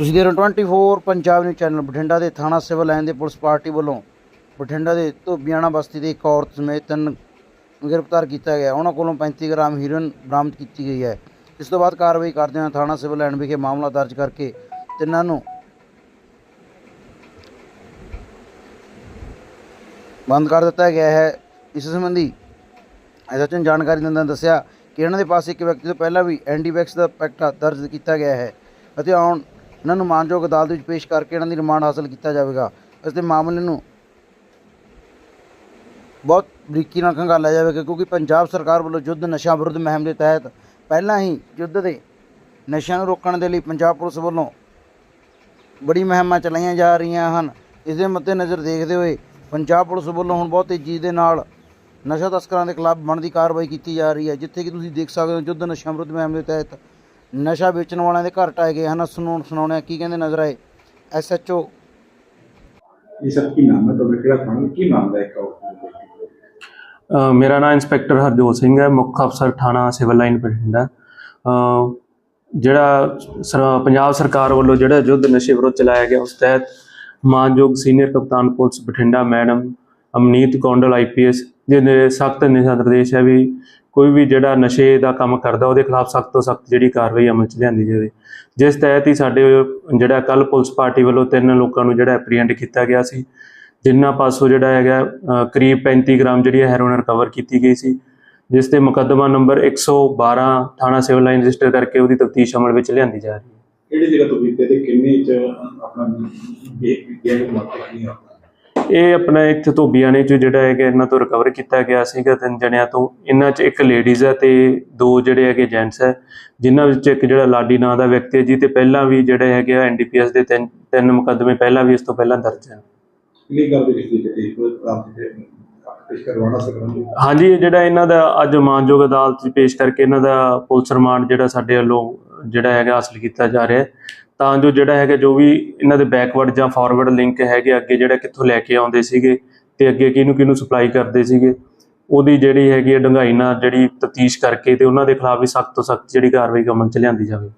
ਤੁਸੀਂ ਦੇਖ ਰਹੇ ਹੋ 24 ਪੰਜਾਬ ਨਿਊਜ਼ ਚੈਨਲ ਬਠਿੰਡਾ ਦੇ ਥਾਣਾ ਸਿਵਲ ਲਾਈਨ ਦੇ ਪੁਲਿਸ ਪਾਰਟੀ ਵੱਲੋਂ ਬਠਿੰਡਾ ਦੇ ਧੋਬੀਆਣਾ ਬਸਤੀ ਦੇ ਇੱਕ ਔਰਤ ਸਮੇਤ ਤਿੰਨ ਗ੍ਰਿਫਤਾਰ ਕੀਤਾ ਗਿਆ। ਉਹਨਾਂ ਕੋਲੋਂ 35 ਗ੍ਰਾਮ ਹੀਰੋਇਨ ਬਰਾਮਦ ਕੀਤੀ ਗਈ ਹੈ। ਇਸ ਤੋਂ ਬਾਅਦ ਕਾਰਵਾਈ ਕਰਦਿਆਂ ਥਾਣਾ ਸਿਵਲ ਲਾਈਨ ਵਿਖੇ ਮਾਮਲਾ ਦਰਜ ਕਰਕੇ ਤਿੰਨਾਂ ਨੂੰ ਬੰਦ ਕਰ ਦਿੱਤਾ ਗਿਆ ਹੈ। ਇਸ ਸੰਬੰਧੀ ਐਸਐਚਓ ਜਾਣਕਾਰੀ ਦਿੰਦਿਆਂ ਦੱਸਿਆ ਕਿ ਇਹਨਾਂ ਦੇ ਪਾਸ ਇੱਕ ਵਿਅਕਤੀ ਤੋਂ ਪਹਿਲਾਂ ਵੀ ਐਂਟੀਵੈਕਸ ਦਾ ਪੈਕਟਾ ਦਰਜ ਕੀਤਾ ਗਿਆ ਹੈ ਅਤੇ ਆਉਣ ਇਹਨਾਂ ਨੂੰ ਮਾਨਯੋਗ ਅਦਾਲਤ ਵਿੱਚ ਪੇਸ਼ ਕਰਕੇ ਇਹਨਾਂ ਦੀ ਰਿਮਾਂਡ ਹਾਸਲ ਕੀਤਾ ਜਾਵੇਗਾ। ਇਸ ਦੇ ਮਾਮਲੇ ਨੂੰ ਬਹੁਤ ਬਰੀਕੀ ਨਾਲ ਖੰਗਾਲਿਆ ਜਾਵੇਗਾ ਕਿਉਂਕਿ ਪੰਜਾਬ ਸਰਕਾਰ ਵੱਲੋਂ ਯੁੱਧ ਨਸ਼ਾ ਵਿਰੁੱਧ ਮੁਹਿੰਮ ਦੇ ਤਹਿਤ ਪਹਿਲਾਂ ਹੀ ਯੁੱਧ ਦੇ ਨਸ਼ਿਆਂ ਨੂੰ ਰੋਕਣ ਦੇ ਲਈ ਪੰਜਾਬ ਪੁਲਿਸ ਵੱਲੋਂ ਬੜੀ ਮੁਹਿੰਮਾਂ ਚਲਾਈਆਂ ਜਾ ਰਹੀਆਂ ਹਨ। ਇਸ ਦੇ ਮੱਦੇਨਜ਼ਰ ਦੇਖਦੇ ਹੋਏ ਪੰਜਾਬ ਪੁਲਿਸ ਵੱਲੋਂ ਹੁਣ ਬਹੁਤ ਤੇਜ਼ੀ ਦੇ ਨਾਲ ਨਸ਼ਾ ਤਸਕਰਾਂ ਦੇ ਖਿਲਾਫ ਬਣਦੀ ਕਾਰਵਾਈ ਕੀਤੀ ਜਾ ਰਹੀ ਹੈ, ਜਿੱਥੇ ਕਿ ਤੁਸੀਂ ਦੇਖ ਸਕਦੇ ਹੋ ਯੁੱਧ ਨਸ਼ਾ ਵਿਰੁੱਧ ਮੁਹਿੰਮ ਦੇ ਤਹਿਤ ਨਸ਼ਾ ਵੇਚਣ ਵਾਲਿਆਂ ਦੇ ਘਰ ਟਾਏ ਗਏ ਹਨ। ਸੁਣਾਉਣ ਸੁਣਾਉਣੇ ਆ ਕੀ ਕਹਿੰਦੇ ਨਜ਼ਰ ਆਏ? ਐਸਐਚਓ ਇਹ ਸਭ ਕੀ ਨਾਮ ਹੈ ਤੁਹਾਡਾ? ਕਿਹੜਾ ਥਾਣਾ? ਕੀ ਨਾਮ ਹੈ ਅ, ਮੇਰਾ ਨਾਮ ਇੰਸਪੈਕਟਰ ਹਰਜੋਤ ਸਿੰਘ ਹੈ। ਮੁੱਖ ਅਫਸਰ ਥਾਣਾ ਸਿਵਲ ਲਾਈਨ ਬਠਿੰਡਾ ਅ, ਜਿਹੜਾ ਪੰਜਾਬ ਸਰਕਾਰ ਵੱਲੋਂ ਜਿਹੜਾ ਯੁੱਧ ਨਸ਼ੇ ਵਿਰੁੱਧ ਚਲਾਇਆ ਗਿਆ ਉਸ ਤਹਿਤ ਮਾਨਯੋਗ ਸੀਨੀਅਰ ਕਪਤਾਨ police Bathinda madam Amneet Kondal IPS ਜਿਹਦੇ ਸਖਤ ਨਿਰਦੇਸ਼ ਹੈ ਵੀ ਕੋਈ ਵੀ ਜਿਹੜਾ ਨਸ਼ੇ ਦਾ ਕੰਮ ਕਰਦਾ, ਉਹਦੇ ਖਿਲਾਫ ਸਖਤ ਤੋਂ ਸਖਤ ਜਿਹੜੀ ਕਾਰਵਾਈ ਅਮਲ 'ਚ ਲਿਆਂਦੀ ਜਾਵੇ। ਜਿਸ ਤਹਿਤ ਹੀ ਸਾਡੇ ਜਿਹੜਾ ਕੱਲ ਪੁਲਿਸ ਪਾਰਟੀ ਵੱਲੋਂ ਤਿੰਨ ਲੋਕਾਂ ਨੂੰ ਜਿਹੜਾ ਐਪਰੀਹੈਂਡ ਕੀਤਾ ਗਿਆ ਸੀ ਜਿਨ੍ਹਾਂ ਪਾਸੋਂ ਜਿਹੜਾ ਹੈਗਾ ਕਰੀਬ 35 ਗ੍ਰਾਮ ਜਿਹੜੀ ਹੈਰੋਇਨ ਰਿਕਵਰ ਕੀਤੀ ਗਈ ਸੀ, ਜਿਸ ਤੇ ਮੁਕੱਦਮਾ ਨੰਬਰ 112 ਥਾਣਾ ਸਿਵਲ ਲਾਈਨ ਰਜਿਸਟਰ ਕਰਕੇ ਉਹਦੀ ਤਫਤੀਸ਼ ਅਮਲ ਵਿੱਚ ਲਿਆਂਦੀ ਜਾ ਰਹੀ ਹੈ। ਕਿਹੜੀ ਜਗ੍ਹਾ ਤੋਂ ਬੀਤੇ ਤੇ ਕਿੰਨੇ ਚ ਆਪਣਾ ਗੇਮ ਮਾਰਕੀਟ ਨਹੀਂ ਆ ਇਹ ਆਪਣਾ ਇੱਥੇ ਧੋਬੀਆਣੇ ਚ ਜਿਹੜਾ ਹੈਗਾ ਇਹਨਾਂ ਤੋਂ ਰਿਕਵਰ ਕੀਤਾ ਗਿਆ ਸੀਗਾ ਤਿੰਨ ਜਣਿਆਂ ਤੋਂ। ਇਹਨਾਂ ਚ ਇੱਕ ਲੇਡੀਜ਼ ਹੈ ਤੇ ਦੋ ਜਿਹੜੇ ਹੈਗੇ ਜੈਂਟਸ ਹੈ ਜਿਨ੍ਹਾਂ ਵਿੱਚ ਇੱਕ ਜਿਹੜਾ ਲਾਡੀ ਨਾਂ ਦਾ ਵਿਅਕਤੀ ਹੈ ਜੀ ਤੇ ਪਹਿਲਾਂ ਵੀ ਜਿਹੜੇ ਹੈਗੇ ਆ ਐਨਡੀਪੀਐਸ ਦੇ ਤਿੰਨ ਤਿੰਨ ਮੁਕੱਦਮੇ ਪਹਿਲਾਂ ਵੀ ਇਸ ਤੋਂ ਪਹਿਲਾਂ ਦਰਜ ਹੈ ਦੀ ਤੇ ਪ੍ਰਾਪਤ ਤੇ ਹਾਂਜੀ ਜਿਹੜਾ ਇਹਨਾਂ ਦਾ ਅੱਜ ਮਾਨਯੋਗ ਅਦਾਲਤ 'ਚ ਪੇਸ਼ ਕਰਕੇ ਇਹਨਾਂ ਦਾ ਪੁਲਿਸ ਰਿਮਾਂਡ ਜਿਹੜਾ ਸਾਡੇ ਵੱਲੋਂ ਜਿਹੜਾ ਹੈਗਾ ਹਾਸਲ ਕੀਤਾ ਜਾ ਰਿਹਾ ਹੈ। ਤਾਂ ਜੋ ਜਿਹੜਾ ਹੈਗਾ, ਜੋ ਵੀ ਇਹਨਾਂ ਦੇ ਬੈਕਵਰਡ ਜਾਂ ਫਾਰਵਰਡ ਲਿੰਕ ਹੈਗੇ ਅੱਗੇ ਜਿਹੜਾ ਕਿੱਥੋਂ ਲੈ ਕੇ ਆਉਂਦੇ ਸੀਗੇ ਤੇ ਅੱਗੇ ਕਿਹਨੂੰ ਕਿਹਨੂੰ ਸਪਲਾਈ ਕਰਦੇ ਸੀਗੇ, ਉਹਦੀ ਜਿਹੜੀ ਹੈਗੀ ਹੈ ਡੰਗਾਈ ਨਾਲ ਜਿਹੜੀ ਤਫਤੀਸ਼ ਕਰਕੇ ਤੇ ਉਹਨਾਂ ਦੇ ਖਿਲਾਫ ਵੀ ਸਖਤ ਤੋਂ ਸਖਤ ਜਿਹੜੀ ਕਾਰਵਾਈ ਅਮਲ ਚ ਲਿਆਂਦੀ ਜਾਵੇ।